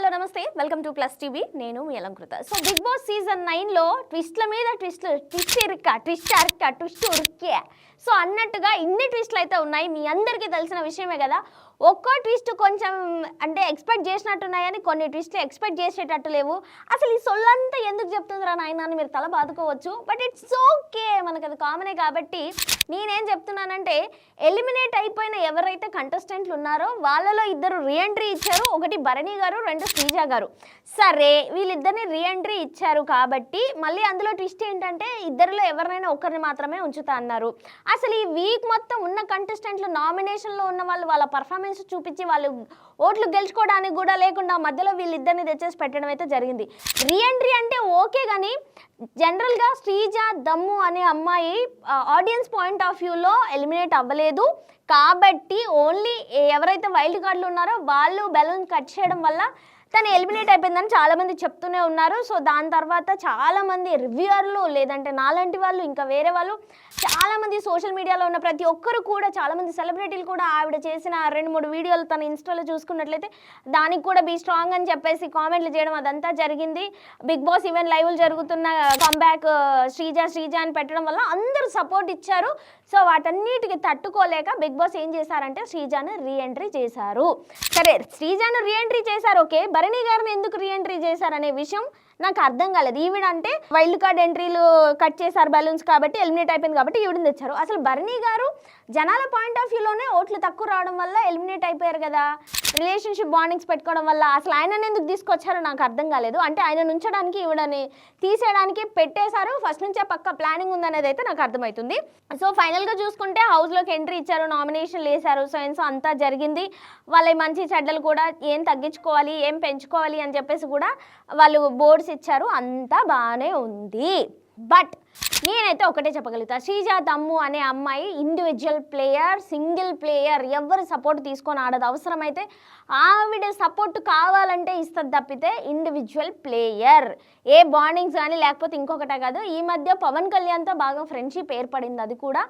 Hello నమస్తే. Welcome to plus TV. నేను మీ Alankrita. So Big Boss season నైన్లో ట్విస్ట్ల మీద ట్విస్ట్లు ట్విస్ట్ ఇరుక్క ట్విస్ట్ అరక్క ట్విస్ట్ ఉరికే సో అన్నట్టుగా ఇన్ని ట్విస్ట్లు అయితే ఉన్నాయి. మీ అందరికీ తెలిసిన విషయమే కదా. ఒక్కో ట్విస్ట్ కొంచెం అంటే ఎక్స్పెక్ట్ చేసినట్టున్నాయని కొన్ని ట్విస్ట్లు ఎక్స్పెక్ట్ చేసేటట్టు లేవు. అసలు ఈ సొల్లంతా ఎందుకు చెప్తుందిరా నాయన అని మీరు తల బాదుకోవచ్చు. బట్ ఇట్స్ ఓకే మనకు అది కామనే కాబట్టి నేనేం చెప్తున్నానంటే ఎలిమినేట్ అయిపోయిన ఎవరైతే కంటెస్టెంట్లు ఉన్నారో వాళ్ళలో ఇద్దరు రీఎంట్రీ ఇచ్చారు. ఒకటి భరణి గారు రెండు శ్రీజ గారు. సరే వీళ్ళిద్దరిని రీఎంట్రీ ఇచ్చారు కాబట్టి మళ్ళీ అందులో ట్విస్ట్ ఏంటంటే ఇద్దరిలో ఎవరినైనా ఒకరిని మాత్రమే ఉంచుతా అన్నారు. అసలు ఈ వీక్ మొత్తం ఉన్న కంటెస్టెంట్లు నామినేషన్లో ఉన్న వాళ్ళు వాళ్ళ పర్ఫార్మెన్స్ చూపించి వాళ్ళు ఓట్లు గెలుచుకోవడానికి కూడా లేకుండా మధ్యలో వీళ్ళిద్దరిని తెచ్చేసి పెట్టడం అయితే జరిగింది. రీఎంట్రీ అంటే ఓకే కానీ జనరల్గా శ్రీజ దమ్ము అనే అమ్మాయి ఆడియన్స్ పాయింట్ ఆఫ్ వ్యూలో ఎలిమినేట్ అవ్వలేదు. కాబట్టి ఓన్లీ ఎవరైతే వైల్డ్ కార్డులు ఉన్నారో వాళ్ళు బెలూన్ కట్ చేయడం వల్ల తను ఎలిమినేట్ అయిపోయిందని చాలామంది చెప్తూనే ఉన్నారు. సో దాని తర్వాత చాలామంది రివ్యూయర్లు లేదంటే నాలాంటి వాళ్ళు ఇంకా వేరే వాళ్ళు చాలామంది సోషల్ మీడియాలో ఉన్న ప్రతి ఒక్కరు కూడా చాలామంది సెలబ్రిటీలు కూడా ఆవిడ చేసిన రెండు మూడు వీడియోలు తన ఇన్స్టాలో చూసుకున్నట్లయితే దానికి కూడా బీ స్ట్రాంగ్ అని చెప్పేసి కామెంట్లు చేయడం అదంతా జరిగింది. బిగ్ బాస్ ఈవెన్ లైవ్లు జరుగుతున్న కంబ్యాక్ uh, శ్రీజ శ్రీజ అని పెట్టడం వల్ల అందరూ సపోర్ట్ ఇచ్చారు. సో వాటన్నిటికి తట్టుకోలేక బిగ్ బాస్ ఏం చేశారంటే శ్రీజాను రీఎంట్రీ చేశారు. సరే శ్రీజాను రీఎంట్రీ చేశారు ఓకే భరణి గారిని ఎందుకు రీఎంట్రీ చేశారనే విషయం నాకు అర్థం కాలేదు. ఈవిడ అంటే వైల్డ్ కార్డ్ ఎంట్రీలు కట్ చేశారు బలూన్స్ కాబట్టి ఎలిమినేట్ అయిపోయింది కాబట్టి ఈవిడని తెచ్చారు. అసలు బర్నీ గారు జనాల పాయింట్ ఆఫ్ వ్యూలోనే ఓట్లు తక్కువ రావడం వల్ల ఎలిమినేట్ అయిపోయారు కదా. రిలేషన్షిప్ బాండింగ్స్ పెట్టుకోవడం వల్ల అసలు ఆయన ఎందుకు తీసుకొచ్చారో నాకు అర్థం కాలేదు. అంటే ఆయన ఉంచడానికి ఈవిడని తీసేయడానికి పెట్టేశారు. ఫస్ట్ నుంచే పక్క ప్లానింగ్ ఉందనేది అయితే నాకు అర్థమవుతుంది సో ఫైనల్గా చూసుకుంటే హౌస్లోకి ఎంట్రీ ఇచ్చారు నామినేషన్లు వేశారు. సో సో అంతా జరిగింది. వాళ్ళ మంచి చెడ్డలు కూడా ఏం తగ్గించుకోవాలి ఏం పెంచుకోవాలి అని చెప్పేసి కూడా వాళ్ళు బోర్డ్స్ ఇచ్చారు అంతా బాగానే ఉంది. బట్ నేనైతే ఒకటే చెప్పగలుగుతా. శ్రీజ తమ్ము అనే అమ్మాయి ఇండివిజువల్ ప్లేయర్ సింగిల్ ప్లేయర్ ఎవరు సపోర్ట్ తీసుకొని ఆడదు. అవసరమైతే ఆవిడ సపోర్ట్ కావాలంటే ఇస్తుంది తప్పితే ఇండివిజువల్ ప్లేయర్ ఏ బాండింగ్స్ కానీ లేకపోతే ఇంకొకటే కాదు. ఈ మధ్య పవన్ కళ్యాణ్తో బాగా ఫ్రెండ్షిప్ ఏర్పడింది. అది కూడా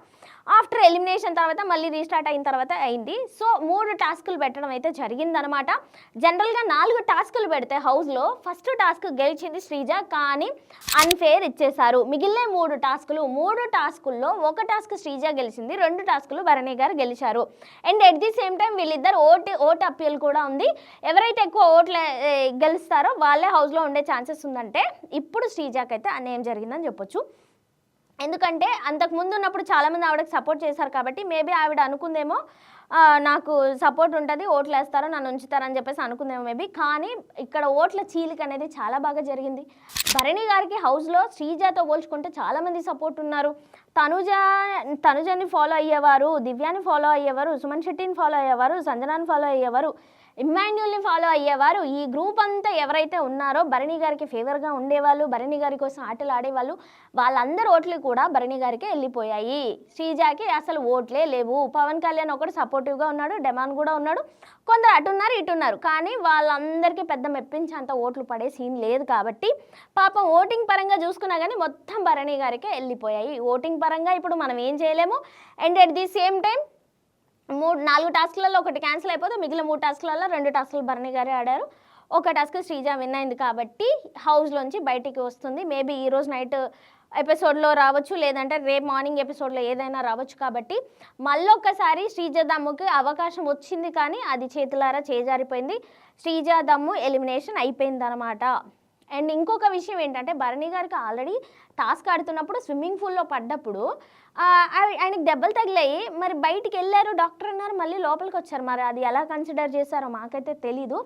ఆఫ్టర్ ఎలిమినేషన్ తర్వాత మళ్ళీ రీస్టార్ట్ అయిన తర్వాత అయింది. సో మూడు టాస్కులు పెట్టడం అయితే జరిగిందనమాట జనరల్గా నాలుగు టాస్కులు పెడితే హౌస్లో ఫస్ట్ టాస్క్ గెలిచింది శ్రీజ కానీ అన్ఫేర్ ఇచ్చేశారు. మిగిలిన మూడు టాస్కులు మూడు టాస్కుల్లో ఒక టాస్క్ శ్రీజ గెలిచింది రెండు టాస్కులు భరణి గారు గెలిచారు. And at the same time వీళ్ళిద్దరు ఓటు ఓటు అప్పీల్ కూడా ఉంది. ఎవరైతే ఎక్కువ ఓట్లు గెలుస్తారో వాళ్ళే హౌస్లో ఉండే ఛాన్సెస్ ఉందంటే ఇప్పుడు శ్రీజాకైతే అయితే అన్యాయం జరిగిందని చెప్పొచ్చు. ఎందుకంటే అంతకు ముందు ఉన్నప్పుడు చాలామంది ఆవిడకి సపోర్ట్ చేశారు కాబట్టి మేబీ ఆవిడ అనుకుందేమో నాకు సపోర్ట్ ఉంటుంది ఓట్లు వేస్తారో నన్ను ఉంచుతారని చెప్పేసి అనుకుందాం మేబీ. కానీ ఇక్కడ ఓట్ల చీలిక అనేది చాలా బాగా జరిగింది. భరణి గారికి హౌస్లో శ్రీజాతో పోల్చుకుంటే చాలామంది సపోర్ట్ ఉన్నారు. తనుజ తనుజని ఫాలో అయ్యేవారు దివ్యాని ఫాలో అయ్యేవారు సుమన్ శెట్టిని ఫాలో అయ్యేవారు సంజనాని ఫాలో అయ్యేవారు ఇమ్మాన్యుల్ని ఫాలో అయ్యేవారు. ఈ గ్రూప్ అంతా ఎవరైతే ఉన్నారో భరణి గారికి ఫేవర్గా ఉండేవాళ్ళు భరణి గారి కోసం ఆటలు ఆడేవాళ్ళు వాళ్ళందరి ఓట్లు కూడా భరణి గారికి వెళ్ళిపోయాయి. శ్రీజాకి అసలు ఓట్లే లేవు. పవన్ కళ్యాణ్ ఒకటి సపోర్ట్ సపోర్టివ్గా ఉన్నాడు డెమాన్ కూడా ఉన్నాడు. కొందరు అటున్నారు ఇటున్నారు కానీ వాళ్ళందరికీ పెద్ద మెప్పించేంత ఓట్లు పడే సీన్ లేదు కాబట్టి పాపం ఓటింగ్ పరంగా చూసుకున్నా కానీ మొత్తం భరణి గారికే వెళ్ళిపోయాయి. ఓటింగ్ పరంగా ఇప్పుడు మనం ఏం చేయలేము. And at the same time మూడు నాలుగు టాస్క్లలో ఒకటి క్యాన్సిల్ అయిపోతే మిగిలిన మూడు టాస్క్లలో రెండు టాస్క్లు భరణి గారే ఆడారు. ఒక టాస్క్ శ్రీజ విన్ అయింది కాబట్టి హౌస్లోంచి బయటికి వస్తుంది. మేబీ ఈ రోజు నైట్ ఎపిసోడ్లో రావచ్చు లేదంటే రేపు మార్నింగ్ ఎపిసోడ్లో ఏదైనా రావచ్చు కాబట్టి మళ్ళొక్కసారి శ్రీజ దమ్ముకి అవకాశం వచ్చింది కానీ అది చేతులారా చేజారిపోయింది. శ్రీజ దమ్ము ఎలిమినేషన్ అయిపోయింది అనమాట అండ్ ఇంకొక విషయం ఏంటంటే భరణి గారికి ఆల్రెడీ టాస్క్ ఆడుతున్నప్పుడు స్విమ్మింగ్ పూల్లో పడ్డప్పుడు ఆయనకి దెబ్బలు తగిలాయి. మరి బయటికి వెళ్ళారు డాక్టర్ అన్నారు మళ్ళీ లోపలికి వచ్చారు. మరి అది ఎలా కన్సిడర్ చేశారో మాకైతే తెలీదు.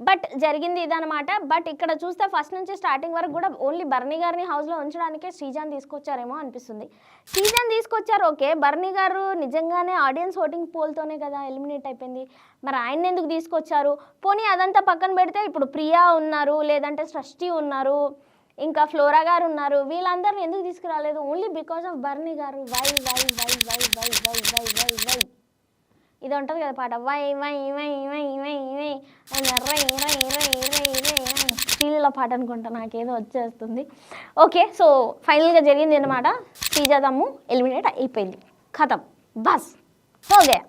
బట్ జరిగింది ఇదనమాట బట్ ఇక్కడ చూస్తే ఫస్ట్ నుంచి స్టార్టింగ్ వరకు కూడా ఓన్లీ బర్ణి గారిని హౌస్లో ఉంచడానికే శ్రీజాన్ తీసుకొచ్చారేమో అనిపిస్తుంది. శ్రీజాన్ తీసుకొచ్చారు ఓకే. బర్ణి గారు నిజంగానే ఆడియన్స్ ఓటింగ్ పోల్తోనే కదా ఎలిమినేట్ అయిపోయింది. మరి ఆయన ఎందుకు తీసుకొచ్చారు? పోనీ అదంతా పక్కన పెడితే ఇప్పుడు ప్రియా ఉన్నారు లేదంటే సృష్టి ఉన్నారు ఇంకా ఫ్లోరా గారు ఉన్నారు. వీళ్ళందరిని ఎందుకు తీసుకురాలేదు? ఓన్లీ బికాస్ ఆఫ్ బర్నీ గారు. వై వై వై వై వై వై వై వై వై. ఇది ఉంటుంది కదా పాట. వై వై వై వై వై వై రై రై రై రై రై రై శ్రీలీల పాట అనుకుంటా నాకేదో వచ్చేస్తుంది. ఓకే సో ఫైనల్గా జరిగింది అనమాట శ్రీజాదమ్ము ఎలిమినేట్ అయిపోయింది. ఖతం బస్. ఓకే.